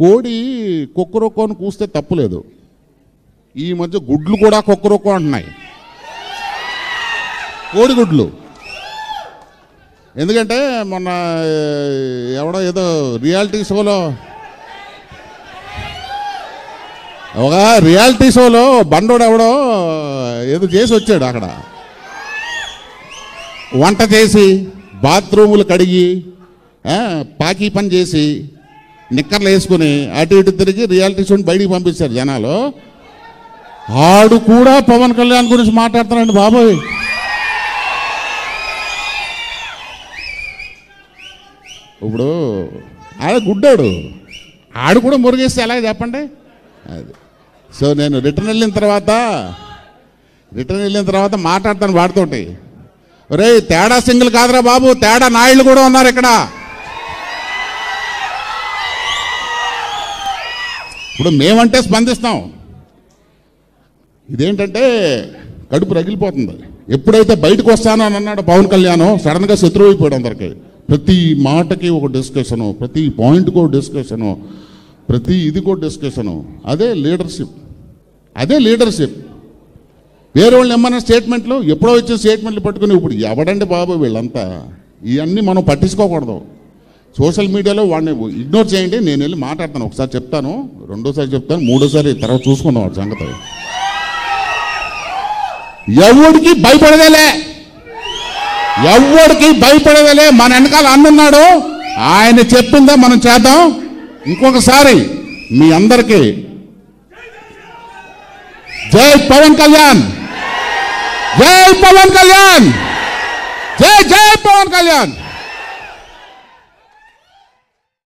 కోడి కుక్కరొక్కో అని కూస్తే తప్పులేదు. ఈ మధ్య గుడ్లు కూడా కుక్కరొక్కో అంటున్నాయి. కోడిగుడ్లు ఎందుకంటే మొన్న ఎవడో ఏదో రియాలిటీ షోలో ఒక రియాలిటీ షోలో బండోడు ఎవడో ఏదో చేసి వచ్చాడు అక్కడ. వంట చేసి బాత్రూములు కడిగి పాకీ పని చేసి నిక్కర్లు వేసుకుని అటు ఇటు తిరిగి రియాలిటీ షోని బయటికి పంపించారు జనాలు. ఆడు కూడా పవన్ కళ్యాణ్ గురించి మాట్లాడుతున్నాడు బాబోయ్. ఇప్పుడు ఆడ గుడ్డాడు. ఆడు కూడా మురిగేస్తే ఎలాగ చెప్పండి? అది. సో నేను రిటర్న్ వెళ్ళిన తర్వాత రిటర్న్ వెళ్ళిన తర్వాత మాట్లాడతాను వాడితోటి. రే తేడా సింగిల్ కాదురా బాబు తేడా నాయుళ్ళు కూడా ఉన్నారు ఇక్కడ. ఇప్పుడు మేమంటే స్పందిస్తాం. ఇదేంటంటే కడుపు రగిలిపోతుంది. ఎప్పుడైతే బయటకు వస్తాను అని అన్నాడు పవన్ కళ్యాణ్ సడన్గా శత్రువు అయిపోయాడు అందరికి. ప్రతి మాటకి ఒక డిస్కషను ప్రతి పాయింట్కి ఒక డిస్కషను ప్రతి ఇది కూడా డిస్కషను అదే లీడర్షిప్ అదే లీడర్షిప్ వేరే వాళ్ళు ఏమన్నా స్టేట్మెంట్లు ఎప్పుడో వచ్చిన స్టేట్మెంట్లు పట్టుకుని ఇప్పుడు ఎవడండి బాబు వీళ్ళంతా? ఇవన్నీ మనం పట్టించుకోకూడదు. సోషల్ మీడియాలో వాడిని ఇగ్నోర్ చేయండి నేను వెళ్ళి మాట్లాడతాను. ఒకసారి చెప్తాను రెండోసారి చెప్తాను మూడోసారి తర్వాత చూసుకుందాం వాడి సంగతి. ఎవడికి భయపడదేలే? ఎవడికి భయపడదేలే? మన వెనకాల అన్నున్నాడు ఆయన చెప్పిందే మనం చేద్దాం. ఇంకొకసారి మీ అందరికీ జై పవన్ కళ్యాణ్! జై పవన్ కళ్యాణ్! జై జై పవన్ కళ్యాణ్!